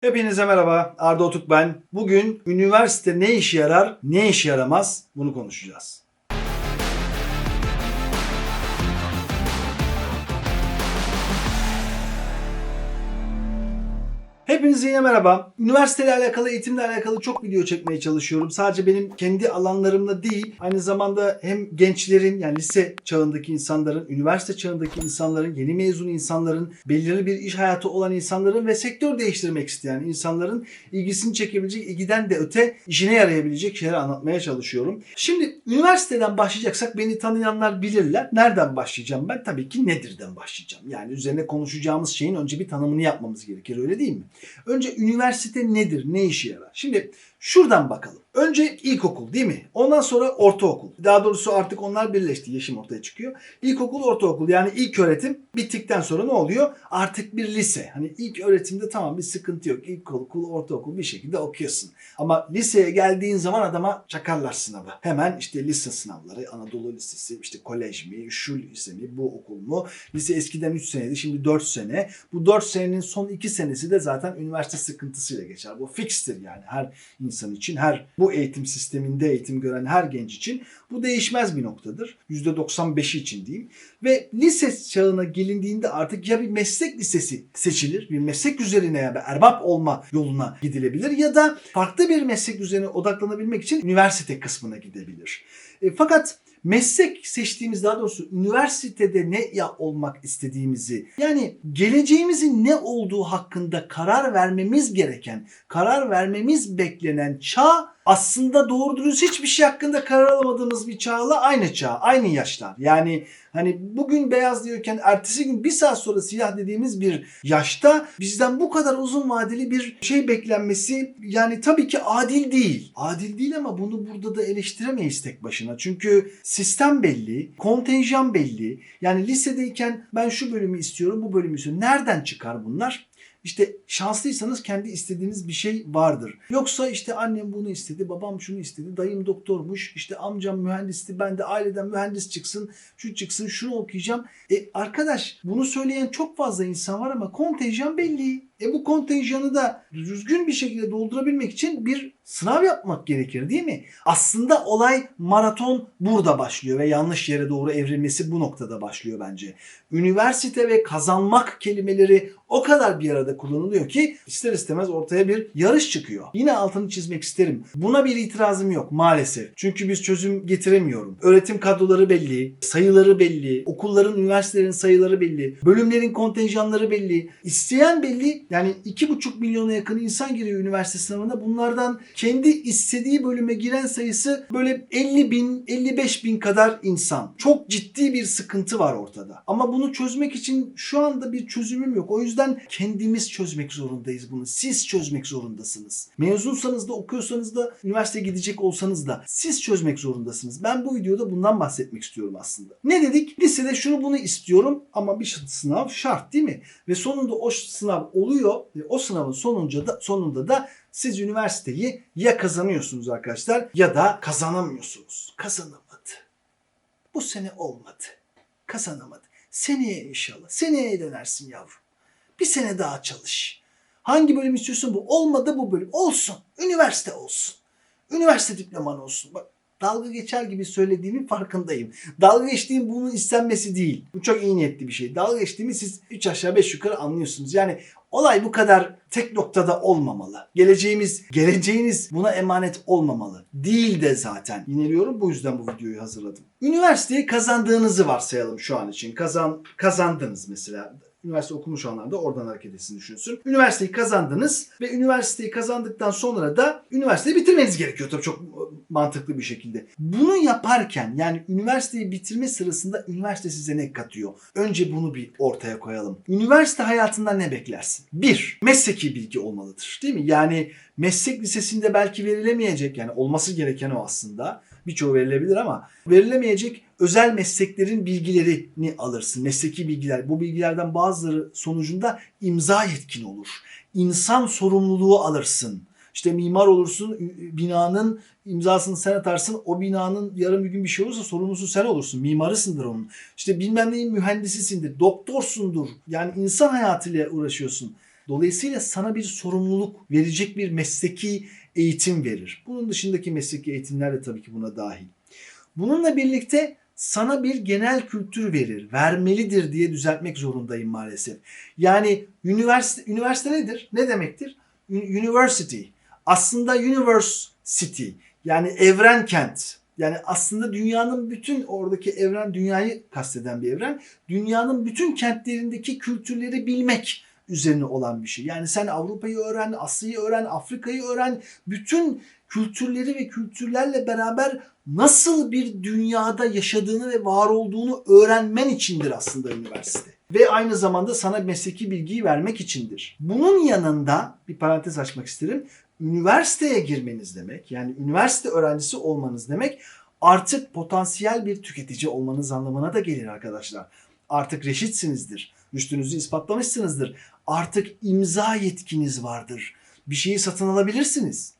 Hepinize merhaba. Arda Otuk ben. Bugün üniversite ne işe yarar, ne işe yaramaz bunu konuşacağız. Hepinize yine merhaba. Üniversiteyle alakalı, eğitimle alakalı çok video çekmeye çalışıyorum. Sadece benim kendi alanlarımla değil, aynı zamanda hem gençlerin yani lise çağındaki insanların, üniversite çağındaki insanların, yeni mezun insanların, belirli bir iş hayatı olan insanların ve sektör değiştirmek isteyen insanların ilgisini çekebilecek, ilgiden de öte işine yarayabilecek şeyler anlatmaya çalışıyorum. Şimdi üniversiteden başlayacaksak beni tanıyanlar bilirler. Nereden başlayacağım ben? Tabii ki nedirden başlayacağım. Yani üzerine konuşacağımız şeyin önce bir tanımını yapmamız gerekir öyle değil mi? Önce üniversite nedir? Ne işe yarar? Şimdi şuradan bakalım. Önce ilkokul değil mi? Ondan sonra ortaokul. Daha doğrusu artık onlar birleşti. Yeşim ortaya çıkıyor. İlkokul, ortaokul yani ilk öğretim bittikten sonra ne oluyor? Artık bir lise. Hani ilk öğretimde tamam bir sıkıntı yok. İlkokul, ortaokul bir şekilde okuyorsun. Ama liseye geldiğin zaman adama çakarlar sınavı. Hemen işte lise sınavları, Anadolu Lisesi, işte kolej mi, şu lise mi, bu okul mu? Lise eskiden 3 seneydi, şimdi 4 sene. Bu 4 senenin son 2 senesi de zaten üniversite sıkıntısıyla geçer. Bu fikstir yani her insan için, her bu eğitim sisteminde eğitim gören her genç için bu değişmez bir noktadır. %95'i için diyeyim. Ve lise çağına gelindiğinde artık ya bir meslek lisesi seçilir, bir meslek üzerine ya bir erbap olma yoluna gidilebilir ya da farklı bir meslek üzerine odaklanabilmek için üniversite kısmına gidebilir. E, fakat meslek seçtiğimiz daha doğrusu üniversitede ne ya olmak istediğimizi yani geleceğimizin ne olduğu hakkında karar vermemiz gereken, karar vermemiz beklenen çağ aslında doğru dürüst hiçbir şey hakkında karar alamadığımız bir çağla aynı çağ, aynı yaşlar. Yani hani bugün beyaz diyorken ertesi gün bir saat sonra siyah dediğimiz bir yaşta bizden bu kadar uzun vadeli bir şey beklenmesi yani tabii ki adil değil. Adil değil ama bunu burada da eleştiremeyiz tek başına. Çünkü sistem belli, kontenjan belli. Yani lisedeyken ben şu bölümü istiyorum, bu bölümü istiyorum. Nereden çıkar bunlar? İşte şanslıysanız kendi istediğiniz bir şey vardır. Yoksa işte annem bunu istedi, babam şunu istedi, dayım doktormuş, işte amcam mühendisti, ben de aileden mühendis çıksın, şu çıksın, şunu okuyacağım. E arkadaş bunu söyleyen çok fazla insan var ama kontenjan belli. E bu kontenjanı da düzgün bir şekilde doldurabilmek için bir sınav yapmak gerekir değil mi? Aslında olay maraton burada başlıyor ve yanlış yere doğru evrilmesi bu noktada başlıyor bence. Üniversite ve kazanmak kelimeleri o kadar bir arada kullanılıyor ki ister istemez ortaya bir yarış çıkıyor. Yine altını çizmek isterim. Buna bir itirazım yok maalesef. Çünkü biz çözüm getiremiyorum. Öğretim kadroları belli, sayıları belli, okulların, üniversitelerin sayıları belli, bölümlerin kontenjanları belli, isteyen belli. Yani 2,5 milyona yakın insan giriyor üniversite sınavına. Bunlardan kendi istediği bölüme giren sayısı böyle 50 bin, 55 bin kadar insan. Çok ciddi bir sıkıntı var ortada. Ama bunu çözmek için şu anda bir çözümüm yok. O yüzden kendimiz çözmek zorundayız bunu. Siz çözmek zorundasınız. Mezunsanız da okuyorsanız da üniversiteye gidecek olsanız da siz çözmek zorundasınız. Ben bu videoda bundan bahsetmek istiyorum aslında. Ne dedik? Lisede şunu bunu istiyorum ama bir sınav şart değil mi? Ve sonunda o sınav oluyor ve o sınavın sonunca da sonunda da siz üniversiteyi ya kazanıyorsunuz arkadaşlar ya da kazanamıyorsunuz. Kazanamadı. Bu sene olmadı. Kazanamadı. Seneye inşallah. Seneye dönersin yavrum. Bir sene daha çalış. Hangi bölüm istiyorsun bu? Olmadı bu bölüm. Olsun. Üniversite olsun. Üniversite diploman olsun. Bak dalga geçer gibi söylediğimin farkındayım. Dalga geçtiğim bunun istenmesi değil. Bu çok iyi niyetli bir şey. Dalga geçtiğimi siz 3 aşağı 5 yukarı anlıyorsunuz. Yani olay bu kadar tek noktada olmamalı. Geleceğimiz, geleceğiniz buna emanet olmamalı. Değil de zaten. Yineliyorum bu yüzden bu videoyu hazırladım. Üniversiteyi kazandığınızı varsayalım şu an için. Kazan, kazandınız mesela üniversite okumuş olanlar da oradan hareket etsin düşünsün. Üniversiteyi kazandınız ve üniversiteyi kazandıktan sonra da üniversiteyi bitirmeniz gerekiyor tabii çok mantıklı bir şekilde. Bunu yaparken yani üniversiteyi bitirme sırasında üniversite size ne katıyor? Önce bunu bir ortaya koyalım. Üniversite hayatından ne beklersin? Bir, mesleki bilgi olmalıdır değil mi? Yani meslek lisesinde belki verilemeyecek yani olması gereken o aslında. Birçoğu verilebilir ama verilemeyecek özel mesleklerin bilgilerini alırsın. Mesleki bilgiler. Bu bilgilerden bazıları sonucunda imza yetkin olur. İnsan sorumluluğu alırsın. İşte mimar olursun, binanın imzasını sen atarsın. O binanın yarın bir gün bir şey olursa sorumlusu sen olursun. Mimarısındır onun. İşte bilmem neyin mühendisisindir, doktorsundur. Yani insan hayatıyla uğraşıyorsun. Dolayısıyla sana bir sorumluluk verecek bir mesleki eğitim verir. Bunun dışındaki mesleki eğitimler de tabii ki buna dahil. Bununla birlikte sana bir genel kültür verir. Vermelidir diye düzeltmek zorundayım maalesef. Yani üniversite, üniversite nedir? Ne demektir? Uni- University. Aslında university. Yani evren kent. Yani aslında dünyanın bütün oradaki evren dünyayı kasteden bir evren. Dünyanın bütün kentlerindeki kültürleri bilmek üzerine olan bir şey. Yani sen Avrupa'yı öğren, Asya'yı öğren, Afrika'yı öğren. Bütün kültürleri ve kültürlerle beraber nasıl bir dünyada yaşadığını ve var olduğunu öğrenmen içindir aslında üniversite. Ve aynı zamanda sana mesleki bilgiyi vermek içindir. Bunun yanında bir parantez açmak isterim. Üniversiteye girmeniz demek, yani üniversite öğrencisi olmanız demek artık potansiyel bir tüketici olmanız anlamına da gelir arkadaşlar. Artık reşitsinizdir. Rüştünüzü ispatlamışsınızdır. Artık imza yetkiniz vardır. Bir şeyi satın alabilirsiniz.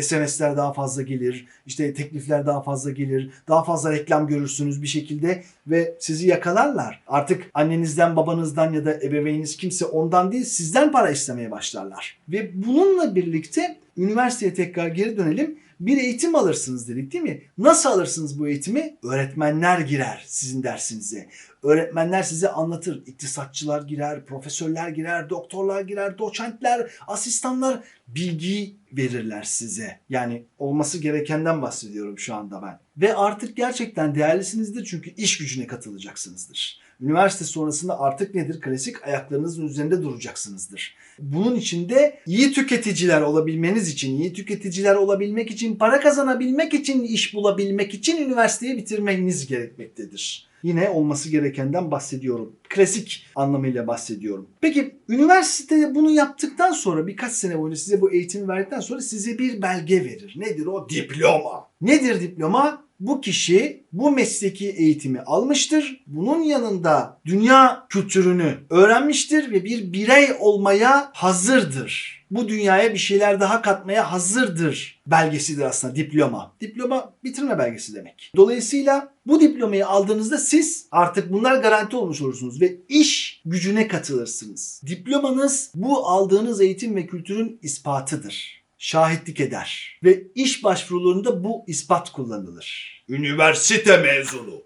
SMS'ler daha fazla gelir, işte teklifler daha fazla gelir, daha fazla reklam görürsünüz bir şekilde ve sizi yakalarlar. Artık annenizden, babanızdan ya da ebeveyniniz kimse ondan değil sizden para istemeye başlarlar. Ve bununla birlikte üniversiteye tekrar geri dönelim. Bir eğitim alırsınız dedik değil mi? Nasıl alırsınız bu eğitimi? Öğretmenler girer sizin dersinize. Öğretmenler size anlatır. İktisatçılar girer, profesörler girer, doktorlar girer, doçentler, asistanlar bilgi verirler size. Yani olması gerekenden bahsediyorum şu anda ben. Ve artık gerçekten değerlisinizdir çünkü iş gücüne katılacaksınızdır. Üniversite sonrasında artık nedir? Klasik ayaklarınızın üzerinde duracaksınızdır. Bunun için de iyi tüketiciler olabilmeniz için, iyi tüketiciler olabilmek için, para kazanabilmek için, iş bulabilmek için üniversiteyi bitirmeniz gerekmektedir. Yine olması gerekenden bahsediyorum. Klasik anlamıyla bahsediyorum. Peki üniversitede bunu yaptıktan sonra birkaç sene boyunca size bu eğitimi verdikten sonra size bir belge verir. Nedir o? Diploma. Nedir diploma? Bu kişi bu mesleki eğitimi almıştır. Bunun yanında dünya kültürünü öğrenmiştir ve bir birey olmaya hazırdır. Bu dünyaya bir şeyler daha katmaya hazırdır belgesidir aslında diploma. Diploma bitirme belgesi demek. Dolayısıyla bu diplomayı aldığınızda siz artık bunlar garanti olmuş olursunuz ve iş gücüne katılırsınız. Diplomanız bu aldığınız eğitim ve kültürün ispatıdır şahitlik eder. Ve iş başvurularında bu ispat kullanılır. Üniversite mezunu.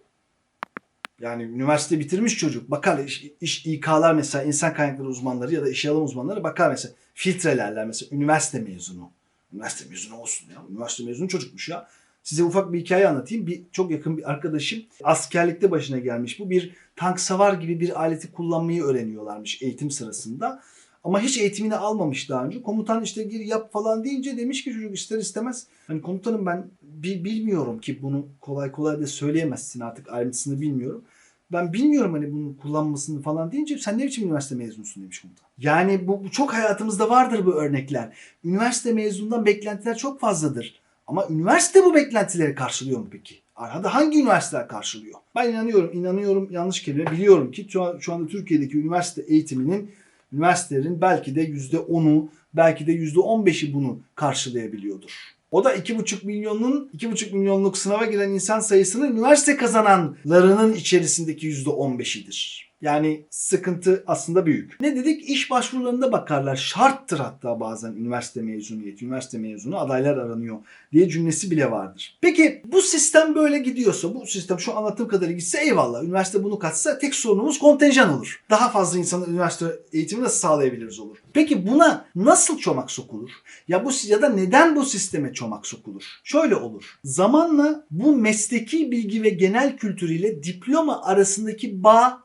Yani üniversite bitirmiş çocuk. Bakar iş, iş İK'lar mesela insan kaynakları uzmanları ya da işe alım uzmanları bakar mesela filtrelerler mesela üniversite mezunu. Üniversite mezunu olsun ya. Üniversite mezunu çocukmuş ya. Size ufak bir hikaye anlatayım. Bir çok yakın bir arkadaşım askerlikte başına gelmiş. Bu bir tank savar gibi bir aleti kullanmayı öğreniyorlarmış eğitim sırasında. Ama hiç eğitimini almamış daha önce. Komutan işte gir yap falan deyince demiş ki çocuk ister istemez. Hani komutanım ben bi- bilmiyorum ki bunu kolay kolay da söyleyemezsin artık ayrıntısını bilmiyorum. Ben bilmiyorum hani bunun kullanmasını falan deyince sen ne biçim üniversite mezunusun demiş komutan. Yani bu, bu çok hayatımızda vardır bu örnekler. Üniversite mezunundan beklentiler çok fazladır. Ama üniversite bu beklentileri karşılıyor mu peki? Arada hangi üniversiteler karşılıyor? Ben inanıyorum, inanıyorum yanlış kelime. Biliyorum ki şu, an, şu anda Türkiye'deki üniversite eğitiminin üniversitelerin belki de %10'u belki de %15'i bunu karşılayabiliyordur. O da 2,5 milyonun 2,5 milyonluk sınava giren insan sayısının üniversite kazananlarının içerisindeki %15'idir. Yani sıkıntı aslında büyük. Ne dedik? İş başvurularında bakarlar. Şarttır hatta bazen üniversite mezuniyeti, üniversite mezunu adaylar aranıyor diye cümlesi bile vardır. Peki bu sistem böyle gidiyorsa, bu sistem şu anlattığım kadarıyla gitse eyvallah. Üniversite bunu katsa tek sorunumuz kontenjan olur. Daha fazla insanın üniversite eğitimi nasıl sağlayabiliriz olur. Peki buna nasıl çomak sokulur? Ya bu ya da neden bu sisteme çomak sokulur? Şöyle olur. Zamanla bu mesleki bilgi ve genel kültürüyle diploma arasındaki bağ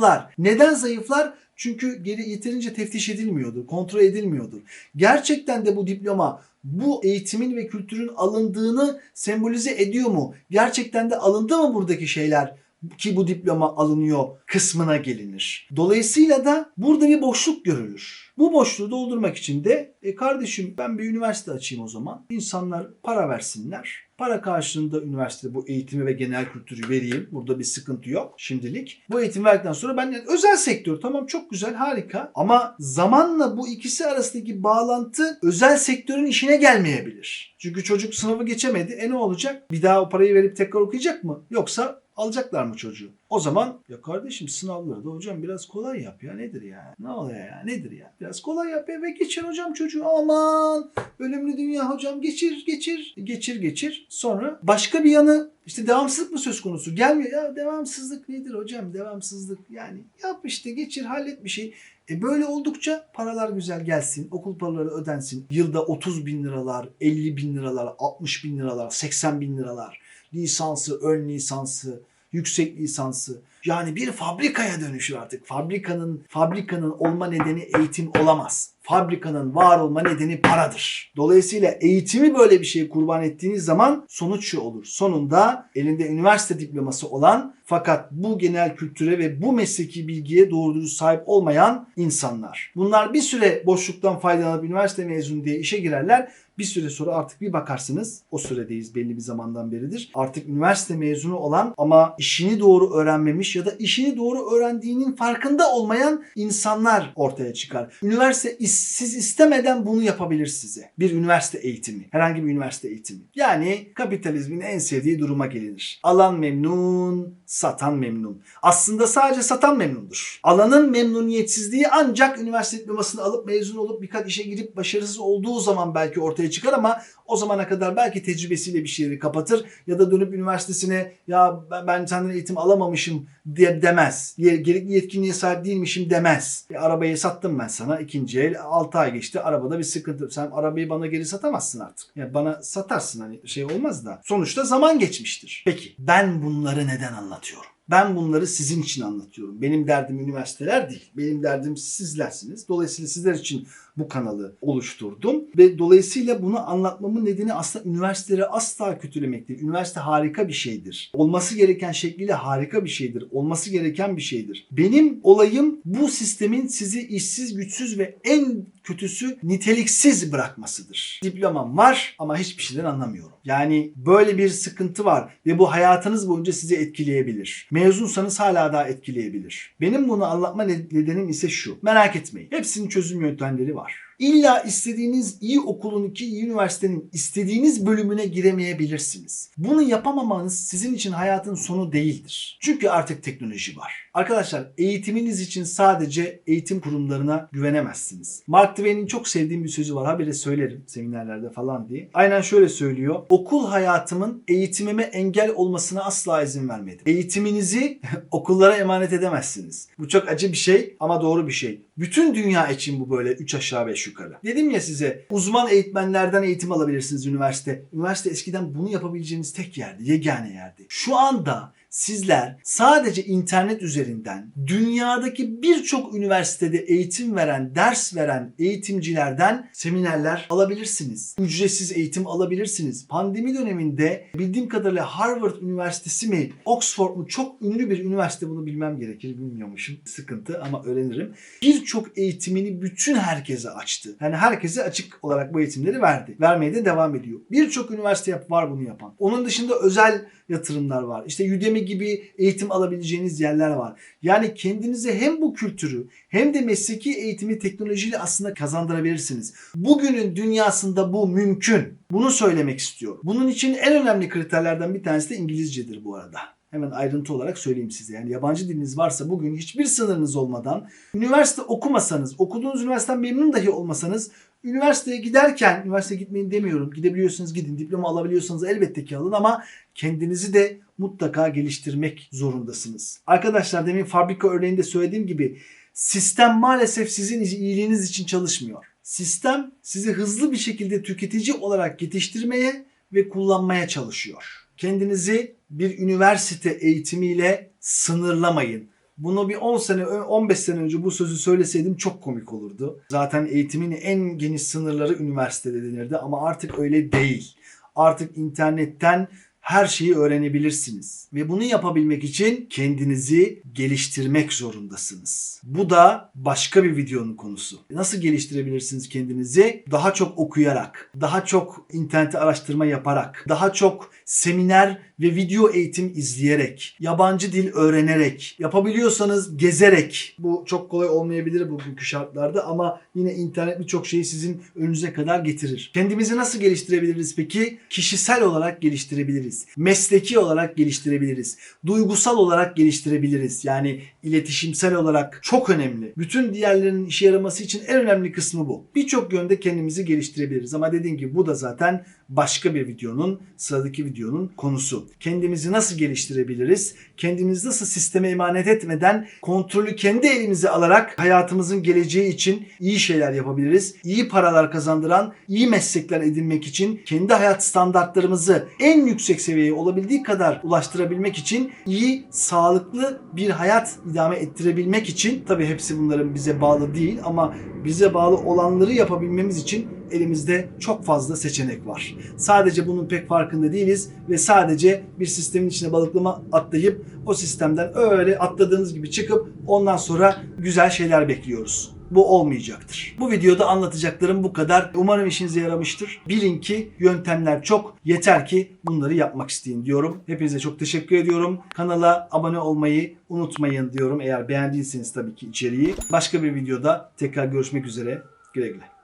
zayıflar. Neden zayıflar? Çünkü geri yeterince teftiş edilmiyordur, kontrol edilmiyordur. Gerçekten de bu diploma bu eğitimin ve kültürün alındığını sembolize ediyor mu? Gerçekten de alındı mı buradaki şeyler? Ki bu diploma alınıyor kısmına gelinir. Dolayısıyla da burada bir boşluk görülür. Bu boşluğu doldurmak için de e kardeşim ben bir üniversite açayım o zaman. İnsanlar para versinler. Para karşılığında üniversitede bu eğitimi ve genel kültürü vereyim. Burada bir sıkıntı yok şimdilik. Bu eğitim verdikten sonra ben yani özel sektör tamam çok güzel harika ama zamanla bu ikisi arasındaki bağlantı özel sektörün işine gelmeyebilir. Çünkü çocuk sınavı geçemedi. E ne olacak? Bir daha o parayı verip tekrar okuyacak mı? Yoksa alacaklar mı çocuğu? O zaman ya kardeşim sınavları da hocam biraz kolay yap ya nedir ya? Ne oluyor ya nedir ya? Biraz kolay yap ya ve geçir hocam çocuğu aman ölümlü dünya hocam geçir geçir geçir geçir. Sonra başka bir yanı işte devamsızlık mı söz konusu? Gelmiyor ya devamsızlık nedir hocam devamsızlık yani yap işte geçir hallet bir şey. E böyle oldukça paralar güzel gelsin, okul paraları ödensin. Yılda 30 bin liralar, 50 bin liralar, 60 bin liralar, 80 bin liralar. Lisansı, ön lisansı, yüksek lisansı. Yani bir fabrikaya dönüşür artık. Fabrikanın fabrikanın olma nedeni eğitim olamaz. Fabrikanın var olma nedeni paradır. Dolayısıyla eğitimi böyle bir şeye kurban ettiğiniz zaman sonuç şu olur. Sonunda elinde üniversite diploması olan fakat bu genel kültüre ve bu mesleki bilgiye doğru dürüst sahip olmayan insanlar. Bunlar bir süre boşluktan faydalanıp üniversite mezunu diye işe girerler. Bir süre sonra artık bir bakarsınız o süredeyiz belli bir zamandan beridir. Artık üniversite mezunu olan ama işini doğru öğrenmemiş ya da işini doğru öğrendiğinin farkında olmayan insanlar ortaya çıkar. Üniversite siz istemeden bunu yapabilir size. Bir üniversite eğitimi. Herhangi bir üniversite eğitimi. Yani kapitalizmin en sevdiği duruma gelinir. Alan memnun, satan memnun. Aslında sadece satan memnundur. Alanın memnuniyetsizliği ancak üniversite diplomasını alıp mezun olup birkaç işe girip başarısız olduğu zaman belki ortaya çıkar ama o zamana kadar belki tecrübesiyle bir şeyleri kapatır ya da dönüp üniversitesine ya ben senden eğitim alamamışım diye demez. Gerekli yetkinliğe sahip değilmişim demez. E, arabayı sattım ben sana ikinci el 6 ay geçti arabada bir sıkıntı. Sen arabayı bana geri satamazsın artık. Ya bana satarsın hani şey olmaz da. Sonuçta zaman geçmiştir. Peki ben bunları neden anlatıyorum? Ben bunları sizin için anlatıyorum. Benim derdim üniversiteler değil. Benim derdim sizlersiniz. Dolayısıyla sizler için bu kanalı oluşturdum. Ve dolayısıyla bunu anlatmamın nedeni aslında üniversiteleri asla kötülemek değil. Üniversite harika bir şeydir. Olması gereken şekliyle harika bir şeydir. Olması gereken bir şeydir. Benim olayım bu sistemin sizi işsiz, güçsüz ve en kötüsü niteliksiz bırakmasıdır. Diplomam var ama hiçbir şeyden anlamıyorum. Yani böyle bir sıkıntı var ve bu hayatınız boyunca sizi etkileyebilir. Mezunsanız hala daha etkileyebilir. Benim bunu anlatma nedenim ise şu. Merak etmeyin. Hepsinin çözüm yöntemleri var. much. İlla istediğiniz iyi okulun iyi üniversitenin istediğiniz bölümüne giremeyebilirsiniz. Bunu yapamamanız sizin için hayatın sonu değildir. Çünkü artık teknoloji var. Arkadaşlar eğitiminiz için sadece eğitim kurumlarına güvenemezsiniz. Mark Twain'in çok sevdiğim bir sözü var. Habire söylerim seminerlerde falan diye. Aynen şöyle söylüyor. Okul hayatımın eğitimime engel olmasına asla izin vermedim. Eğitiminizi okullara emanet edemezsiniz. Bu çok acı bir şey ama doğru bir şey. Bütün dünya için bu böyle 3 aşağı 5 yukarı. Dedim ya size uzman eğitmenlerden eğitim alabilirsiniz üniversite. Üniversite eskiden bunu yapabileceğiniz tek yerdi, yegane yerdi. Şu anda sizler sadece internet üzerinden dünyadaki birçok üniversitede eğitim veren, ders veren eğitimcilerden seminerler alabilirsiniz. Ücretsiz eğitim alabilirsiniz. Pandemi döneminde bildiğim kadarıyla Harvard Üniversitesi mi, Oxford mu çok ünlü bir üniversite bunu bilmem gerekir. Bilmiyormuşum. Sıkıntı ama öğrenirim. Birçok eğitimini bütün herkese açtı. Yani herkese açık olarak bu eğitimleri verdi. Vermeye de devam ediyor. Birçok üniversite yap, var bunu yapan. Onun dışında özel yatırımlar var. İşte Udemy gibi eğitim alabileceğiniz yerler var. Yani kendinize hem bu kültürü hem de mesleki eğitimi teknolojiyle aslında kazandırabilirsiniz. Bugünün dünyasında bu mümkün. Bunu söylemek istiyorum. Bunun için en önemli kriterlerden bir tanesi de İngilizcedir bu arada. Hemen ayrıntı olarak söyleyeyim size. Yani yabancı diliniz varsa bugün hiçbir sınırınız olmadan üniversite okumasanız, okuduğunuz üniversiteden memnun dahi olmasanız üniversiteye giderken, üniversiteye gitmeyin demiyorum. Gidebiliyorsanız gidin, diploma alabiliyorsanız elbette ki alın ama kendinizi de mutlaka geliştirmek zorundasınız. Arkadaşlar demin fabrika örneğinde söylediğim gibi sistem maalesef sizin iyiliğiniz için çalışmıyor. Sistem sizi hızlı bir şekilde tüketici olarak yetiştirmeye ve kullanmaya çalışıyor. Kendinizi bir üniversite eğitimiyle sınırlamayın. Bunu bir 10 sene, 15 sene önce bu sözü söyleseydim çok komik olurdu. Zaten eğitimin en geniş sınırları üniversitede denirdi ama artık öyle değil. Artık internetten her şeyi öğrenebilirsiniz. Ve bunu yapabilmek için kendinizi geliştirmek zorundasınız. Bu da başka bir videonun konusu. Nasıl geliştirebilirsiniz kendinizi? Daha çok okuyarak, daha çok internette araştırma yaparak, daha çok seminer ve video eğitim izleyerek, yabancı dil öğrenerek, yapabiliyorsanız gezerek. Bu çok kolay olmayabilir bugünkü şartlarda ama yine internet birçok şeyi sizin önünüze kadar getirir. Kendimizi nasıl geliştirebiliriz peki? Kişisel olarak geliştirebiliriz. Geliştirebiliriz. Mesleki olarak geliştirebiliriz. Duygusal olarak geliştirebiliriz. Yani iletişimsel olarak çok önemli. Bütün diğerlerinin işe yaraması için en önemli kısmı bu. Birçok yönde kendimizi geliştirebiliriz. Ama dediğim gibi bu da zaten başka bir videonun, sıradaki videonun konusu. Kendimizi nasıl geliştirebiliriz? Kendimizi nasıl sisteme emanet etmeden kontrolü kendi elimize alarak hayatımızın geleceği için iyi şeyler yapabiliriz. İyi paralar kazandıran, iyi meslekler edinmek için kendi hayat standartlarımızı en yüksek seviyeye olabildiği kadar ulaştırabilmek için iyi, sağlıklı bir hayat idame ettirebilmek için tabii hepsi bunların bize bağlı değil ama bize bağlı olanları yapabilmemiz için elimizde çok fazla seçenek var. Sadece bunun pek farkında değiliz ve sadece bir sistemin içine balıklama atlayıp o sistemden öyle atladığınız gibi çıkıp ondan sonra güzel şeyler bekliyoruz. Bu olmayacaktır. Bu videoda anlatacaklarım bu kadar. Umarım işinize yaramıştır. Bilin ki yöntemler çok. Yeter ki bunları yapmak isteyin diyorum. Hepinize çok teşekkür ediyorum. Kanala abone olmayı unutmayın diyorum. Eğer beğendiyseniz tabii ki içeriği. Başka bir videoda tekrar görüşmek üzere. Güle güle.